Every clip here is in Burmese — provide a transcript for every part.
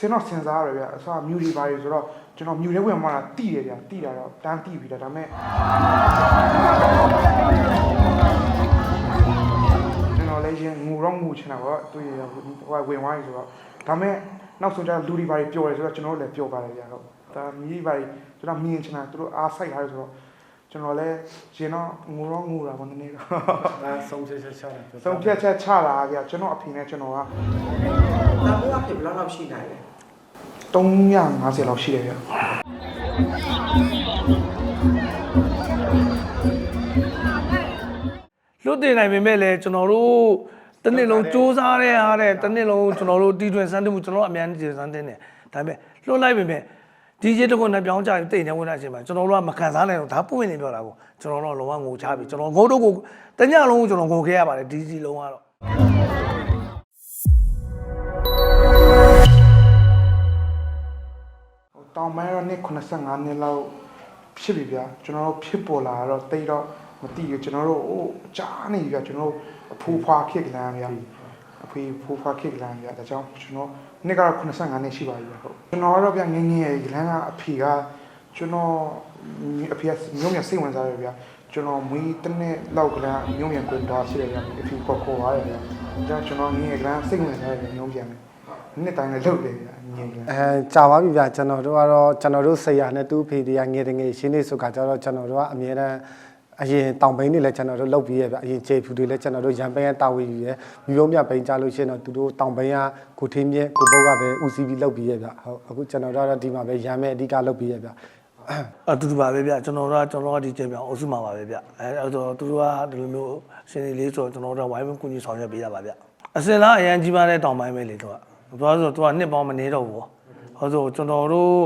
စင်တော့စင်စားရတယ်ဗျအစားမြူဒီပါရီဆိုတော့ကျွန်တော်မြူထဲဝင်မှာတိတယ်ဗျတိတာတော့တန်းတိပြီဒါဒါပေမဲ့ကျွန်တော်လည်းရင်ငူတော့ငူချင်တာပေါ့သူရဟိုဝင်သွားပြီဆိုတော့ဒါပေမဲ့နောက်ဆုံးကျလူဒီပါရီပျော်တယ်ဆိုတော့ကျွန်တော်တို့လည်းပျော်ပါတယ်ဗျဟုတ်ဒါမြည်ပါရီကျွန်တော်မြင်ချင်တာသူတို့အားဆိုင်ထားတယ်ဆိုတော့ကျွန်တော်လည်းရင်တော့ငူတော့ငူတာပေါ့နည်းနည်းတော့အဲဆုံးဖြတ်ချက်ချတာပြောဆုံးဖြတ်ချက်ချလာဗျကျွန်တော်အဖေနဲ့ကျွန်တော်ကတန်ဖိုးအဖြစ်ဘယ်လောက်လောက်ရှိနိုင်လဲ 350လောက်ရှိတယ်ဗျလွတ်တင်နိုင်ပေမဲ့လည်းကျွန်တော်တို့တစ်နှစ်လုံးစူးစမ်းတဲ့အားတဲ့တစ်နှစ်လုံးကျွန်တော်တို့တီထွင်စမ်းတင်မှုကျွန်တော်တို့အများကြီးစမ်းတင်တယ်ဒါပေမဲ့လွတ်လိုက်ပေမဲ့ဒီကျေတကွနဲ့ပြောင်းကြရင်တိတ်နေဝင်လာချိန်မှာကျွန်တော်တို့ကမခံစားနိုင်တော့ဒါပွင့်နေပြောတာကိုကျွန်တော်တို့လုံးဝငိုချပြီကျွန်တော်ငိုတော့ကိုတညလုံးကျွန်တော်ငိုခဲ့ရပါတယ်ဒီစီလုံးကတော့ တောင်ပိုင်းတော့နှစ်85နှစ်လောက်ဖြစ်ပြီဗျာကျွန်တော်တို့ဖြစ်ပေါ်လာတော့တိတ်တော့မသိဘူးကျွန်တော်တို့ဟိုကြားနေပြီဗျာကျွန်တော်တို့အဖိုးဖွားခစ်ကလန်ဗျာအဖေဖိုးဖွားခစ်ကလန်ဗျာဒါကြောင့်ကျွန်တော်နှစ်ကတော့85နှစ်ရှိပါပြီဗျာဟုတ်ကျွန်တော်ကတော့ဗျာငယ်ငယ်ကလန်ကအဖေကကျွန်တော်အဖေကမျိုးမြစိတ်ဝင်စားရဗျာကျွန်တော်မွေးတစ်နှစ်လောက်ကလန်မျိုးမြန်ကွင်တော်ရှိတယ်ဗျာအဖေခေါ်ခေါ်သွားတယ်ဗျာဒါကြောင့်ကျွန်တော်ငယ်ငယ်ကလန်စိတ်ဝင်စားရမျိုးပြန်တယ် နှစ်တိုင်းလည်းလုပ်တယ်ဗျာငယ်ငယ်အဲကြာပါပြီဗျာကျွန်တော်တို့ကတော့ကျွန်တော်တို့ဆရာနဲ့သူ့ဖေဒီကငယ်တငယ်ရှင်းနေဆိုခါကျတော့ကျွန်တော်တို့ကအမြဲတမ်းအရင်တောင်ပိန်းတွေလည်းကျွန်တော်တို့လုပ်ပြီးရဗျအရင်ခြေဖြူတွေလည်းကျွန်တော်တို့ရန်ပိန်းကတာဝီယူရမြို့မြပိန်းကြလို့ရှိရင်တော့သူတို့တောင်ပိန်းကကိုထင်းမြဲကိုပုတ်ကပဲဦးစီးပြီးလုပ်ပြီးရဗျဟုတ်အခုကျွန်တော်တို့ကတော့ဒီမှာပဲရန်မဲ့အဓိကလုပ်ပြီးရဗျအတူတူပါပဲဗျကျွန်တော်တို့ကကျွန်တော်တို့ကဒီချိန်ပြောင်းအုပ်စုမှာပါပဲဗျအဲအဲ့တော့သူတို့ကဒီလိုမျိုးရှင်နေလေးဆိုတော့ကျွန်တော်တို့ကဝိုင်းဝန်းကူညီဆောင်ရွက်ပေးရပါဗျအစင်လားအရန်ကြီးပါတဲ့တောင်ပိုင်းပဲလေတော့ သူကဆိုသူကနှစ်ပေါင်းမနေတော့ဘူးဟောဆိုကျွန်တော်တို့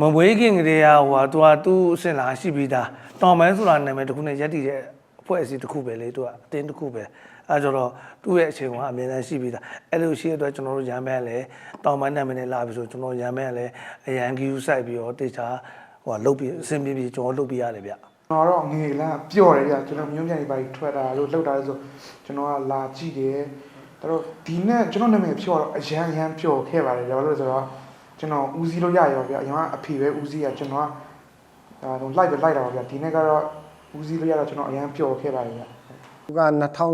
မမွေးခင်ကလေးကဟိုကသူကသူ့အစင်လားရှိပြီးသားတောင်ပိုင်းဆိုတာနာမည်တစ်ခုနဲ့ရက်တည်တဲ့အဖွဲ့အစည်းတစ်ခုပဲလေသူကအတင်းတစ်ခုပဲအဲကြတော့သူ့ရဲ့အချိန်ကအမြဲတမ်းရှိပြီးသားအဲ့လိုရှိတဲ့အတွက်ကျွန်တော်တို့ရမ်းမဲလဲတောင်ပိုင်းနာမည်နဲ့လာပြီဆိုကျွန်တော်ရမ်းမဲလဲအရန်ကီယူဆိုင်ပြီးတော့တေချာဟိုကလုတ်ပြီးအဆင်ပြေပြေကျွန်တော်လုတ်ပြရတယ်ဗျကျွန်တော်တော့ငယ်လန်းပျော့တယ်ဗျကျွန်တော်မျိုးမြန်တွေပါထွက်တာလို့လောက်တာလို့ဆိုကျွန်တော်ကလာကြည့်တယ် ဒါတော့ဒီနဲ့ကျွန်တော်နာမည်ဖြော့တော့အရန်အရန်ပျော့ခဲ့ပါတယ်ဗျဘာလို့လဲဆိုတော့ကျွန်တော်ဦးစီးလို့ရရောဗျအရင်ကအဖေပဲဦးစီးရကျွန်တော်ကအာတော့လိုက်ပဲလိုက်တာပါဗျဒီနေ့ကတော့ဦးစီးလို့ရတော့ကျွန်တော်အရန်ပျော့ခဲ့ပါတယ်ဗျ သူက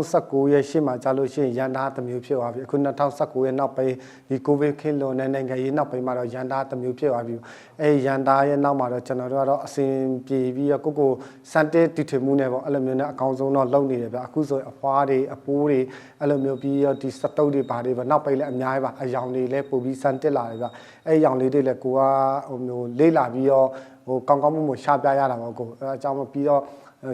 2019ရဲ့ရှေ့မှာကြာလို့ရှိရင်ရန်တာတစ်မျိုးဖြစ်သွားပြီအခု2019ရဲ့နောက်ပိုင်းဒီကိုဗစ်ခေတ်လွန်တဲ့နိုင်ငံရေးနောက်ပိုင်းမှာတော့ရန်တာတစ်မျိုးဖြစ်သွားပြီအဲရန်တာရဲ့နောက်မှာတော့ကျွန်တော်တို့ကတော့အစဉ်ပြေပြီးတော့ကိုကိုစန်တက်တီထွေမှုနဲ့ပေါ့အဲ့လိုမျိုးနဲ့အကောင်းဆုံးတော့လုပ်နေတယ်ဗျအခုဆိုရင်အဖွားတွေအပိုးတွေအဲ့လိုမျိုးပြီးတော့ဒီစတုပ်တွေဘာတွေပေါ့နောက်ပိုင်းလည်းအများကြီးပါအယောင်တွေလည်းပို့ပြီးစန်တက်လာတယ်ဗျအဲ့အယောင်လေးတွေလည်းကိုကဟိုမျိုးလေးလာပြီးတော့ဟိုကောင်းကောင်းမွန်မွန်ရှာပြရတာပေါ့ကိုအဲအကြောင်းပြီးတော့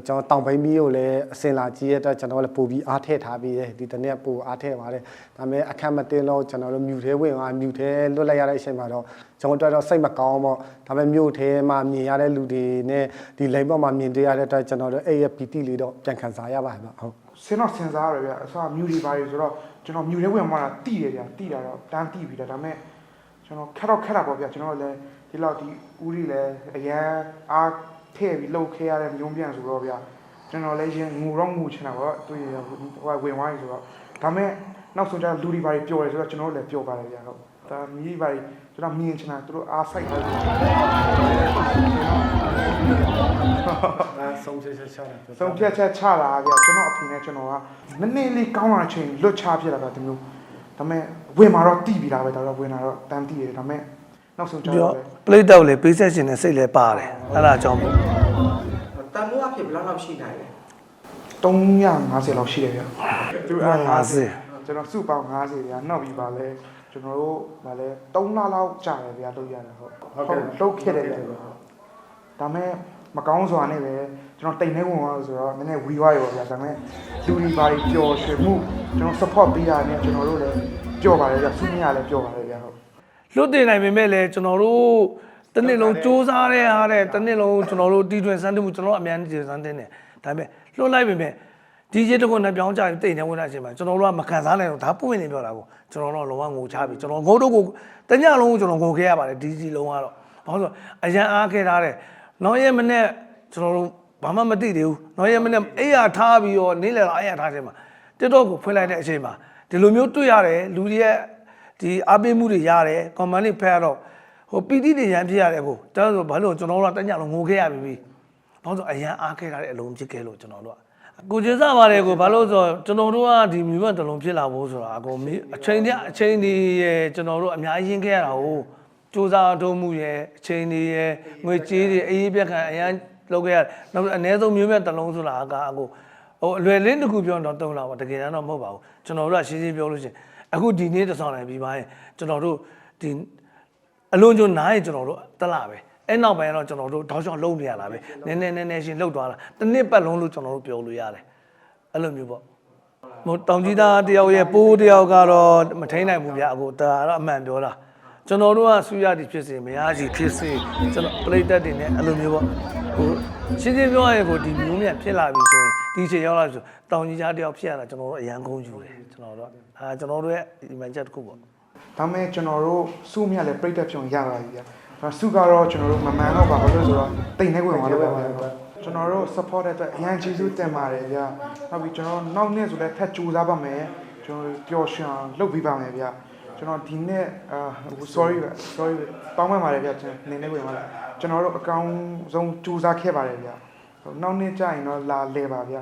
ကျွန်တော်တောင်ပိန်းမီးကိုလည်းအစင်လာကြီးရတဲ့ကျွန်တော်လည်းပို့ပြီးအားထည့်ထားပြီးတယ်ဒီတနေ့ပို့အားထည့်ပါတယ်ဒါပေမဲ့အခက်မတင်လို့ကျွန်တော်တို့မြူထဲဝင်သွားမြူထဲလွတ်လိုက်ရတဲ့အချိန်မှာတော့ကျွန်တော်တို့တော့စိတ်မကောင်းပေါ့ဒါပေမဲ့မြို့ထဲမှာမြင်ရတဲ့လူတွေနဲ့ဒီလိမ်ပေါ်မှာမြင်တွေ့ရတဲ့အတွက်ကျွန်တော်တို့အဲ့ရဲ့ပီတိလေးတော့ပြန်ခံစားရပါမှာဟုတ်စင်တော့စင်စားရတယ်ဗျအစားမြူတွေပါရီဆိုတော့ကျွန်တော်မြူထဲဝင်မှာတိတယ်ဗျတိတာတော့တန်းတိပြီဒါဒါပေမဲ့ကျွန်တော်ခက်တော့ခက်တာပေါ့ဗျကျွန်တော်လည်းဒီလောက်ဒီဦးရီလည်းအရန်အား ထည့်ပြီးလှုပ်ခဲရတဲ့မျိုးပြန်ဆိုတော့ဗျကျွန်တော်လည်းရင်ငူတော့ငူချင်တာပေါ့သူရဟိုဝင်သွားပြီဆိုတော့ဒါပေမဲ့နောက်ဆုံးကျလူတွေပါရီပျော်တယ်ဆိုတော့ကျွန်တော်တို့လည်းပျော်ပါတယ်ဗျဟုတ်ဒါမြည်ပါရီကျွန်တော်မြင်ချင်တာသူတို့အားဆိုင်တယ်အဲဆုံးဖြတ်ချက်ချတာပြောဆုံးဖြတ်ချက်ချလာဗျကျွန်တော်အဖေနဲ့ကျွန်တော်ကနည်းနည်းလေးကောင်းလာတဲ့အချိန်လွတ်ချဖြစ်လာတာဒီမျိုးဒါပေမဲ့ဝင်มาတော့တီးပြီးတာပဲဒါတော့ဝင်လာတော့တန်းတီးတယ်ဒါပေမဲ့ နောက်ဆုံးကျပြီးတော့တော့ plate တောက်လေပေးဆက်ရှင်တဲ့စိတ်လည်းပါတယ်အဲ့ဒါကြောင့်မို့တန်ဖိုးအဖြစ်ဘယ်လောက်လောက်ရှိနိုင်လဲ350လောက်ရှိတယ်ဗျသူက50ကျွန်တော်စုပေါင်း50ဗျာနောက်ပြီးပါလဲကျွန်တော်တို့ဗာလဲ3လလောက်ကြာတယ်ဗျာလုပ်ရတယ်ဟုတ်ဟုတ်လုပ်ခဲ့တယ်ဗျာဒါပေမဲ့မကောင်းစွာနဲ့ပဲကျွန်တော်တိတ်နေဝင်သွားဆိုတော့နည်းနည်းဝီဝါရောဗျာဒါပေမဲ့လူတွေဘာတွေပျော်ရွှင်မှုကျွန်တော် support ပေးတာနဲ့ကျွန်တော်တို့လည်းပျော်ပါတယ်ဗျာဆုမရလည်းပျော်ပါတယ်ဗျာဟုတ် လွတ်တင်နိုင်ပေမဲ့လည်းကျွန်တော်တို့တစ်နှစ်လုံးစူးစမ်းတဲ့အားတဲ့တစ်နှစ်လုံးကျွန်တော်တို့တီထွင်စမ်းတင်မှုကျွန်တော်တို့အများကြီးစမ်းတင်တယ်ဒါပေမဲ့လွတ်လိုက်ပေမဲ့ဒီကျေတကွနဲ့ပြောင်းကြရင်တိတ်နေဝင်လာချိန်မှာကျွန်တော်တို့ကမခံစားနိုင်တော့ဒါပွင့်နေပြောတာကိုကျွန်တော်တို့လုံးဝငိုချပြီကျွန်တော်ငိုတော့ကိုတညလုံးကျွန်တော်ငိုခဲ့ရပါတယ်ဒီစီလုံးကတော့ဘာလို့ဆိုအရန်အားခဲ့ထားတယ်နောက်ရက်မနေ့ကျွန်တော်တို့ဘာမှမသိသေးဘူးနောက်ရက်မနေ့အိယာထားပြီးတော့နေလေတော့အိယာထားချိန်မှာ TikTok ကိုဖွင့်လိုက်တဲ့အချိန်မှာဒီလိုမျိုးတွေ့ရတယ်လူတွေရဲ့ ဒီအားပေးမှုတွေရတယ် comment တွေဖတ်ရတော့ဟိုပီတိတွေရမ်းဖြစ်ရတယ်ကိုဒါဆိုဘာလို့ကျွန်တော်တို့ကတညလုံးငိုခဲ့ရပြီဘာလို့ဆိုအရန်အားခဲ့တာတဲ့အလုံးဖြစ်ခဲ့လို့ကျွန်တော်တို့ကကိုကျေစားပါတယ်ကိုဘာလို့ဆိုကျွန်တော်တို့ကဒီမြူမတလုံးဖြစ်လာဖို့ဆိုတာအကုန်အချိန်တည်းအချိန်ဒီရဲ့ကျွန်တော်တို့အများကြီးရင်းခဲ့ရတာကိုစူးစမ်းထုံးမှုရဲ့အချိန်ဒီရဲ့ငွေကြေးတွေအေးပြက်ခံအရန်လုပ်ခဲ့ရနောက်အနည်းဆုံးမြူမတလုံးဆိုတာအကအကိုဟိုအလွယ်လင်းတစ်ခုပြောတော့တုံးလာပါတကယ်တမ်းတော့မဟုတ်ပါဘူးကျွန်တော်တို့ကရှင်းရှင်းပြောလို့ရှိရင် အခုဒီနေ့တစ်ဆောင်နိုင်ပြီးပါရင်ကျွန်တော်တို့ဒီအလွန်ကျွန်းနားရင်ကျွန်တော်တို့တလားပဲအဲ့နောက်ပိုင်းတော့ကျွန်တော်တို့တောက်ချောင်းလုံးနေရတာပဲနည်းနည်းနည်းနည်းရှင်းလှုပ်သွားတာတစ်နှစ်ပတ်လုံးလို့ကျွန်တော်တို့ပြောလို့ရတယ်အဲ့လိုမျိုးပေါ့ဟိုတောင်ကြီးသားတယောက်ရဲ့ပိုးတယောက်ကတော့မထိန်နိုင်ဘူးဗျအခုဒါကတော့အမှန်ပြောတာကျွန်တော်တို့ကဆူရတီဖြစ်စေမရစီဖြစ်စေကျွန်တော်ပရိသတ်တွေနဲ့အဲ့လိုမျိုးပေါ့ဟို ရှင်းရှင်းပြောရရင်ကိုဒီမျိုးမြန်ဖြစ်လာပြီဆိုရင်ဒီချိန်ရောက်လာပြီဆိုတောင်ကြီးသားတယောက်ဖြစ်ရတာကျွန်တော်တို့အရန်ကုန်းယူတယ်ကျွန်တော်တို့ကအာကျွန်တော်တို့ရဲ့ဒီမှန်ချက်တစ်ခုပေါ့ဒါမဲ့ကျွန်တော်တို့စုမြတ်လည်းပြိတက်ပြုံရပါပြီဗျာဒါစုကတော့ကျွန်တော်တို့မမှန်တော့ပါဘူးလို့ဆိုတော့တိတ်နေဝင်သွားလို့ပါဗျာကျွန်တော်တို့ support တဲ့အတွက်အရင်ကျေးဇူးတင်ပါတယ်ဗျာနောက်ပြီးကျွန်တော်နောက်နေ့ဆိုလည်းထပ်ကြိုးစားပါမယ်ကျွန်တော်ပျော်ရွှင်အောင်လုပ်ပေးပါမယ်ဗျာ ကျွန်တော်ဒီနေ့အာ sorry ဗျ sorry တောင်းပန်ပါတယ်ဗျာကျွန်တော်နေနေဝင်ပါလားကျွန်တော်တို့အကောင်းဆုံးကြိုးစားခဲ့ပါတယ်ဗျာနောက်နေ့ကျရင်တော့လာလဲပါဗျာ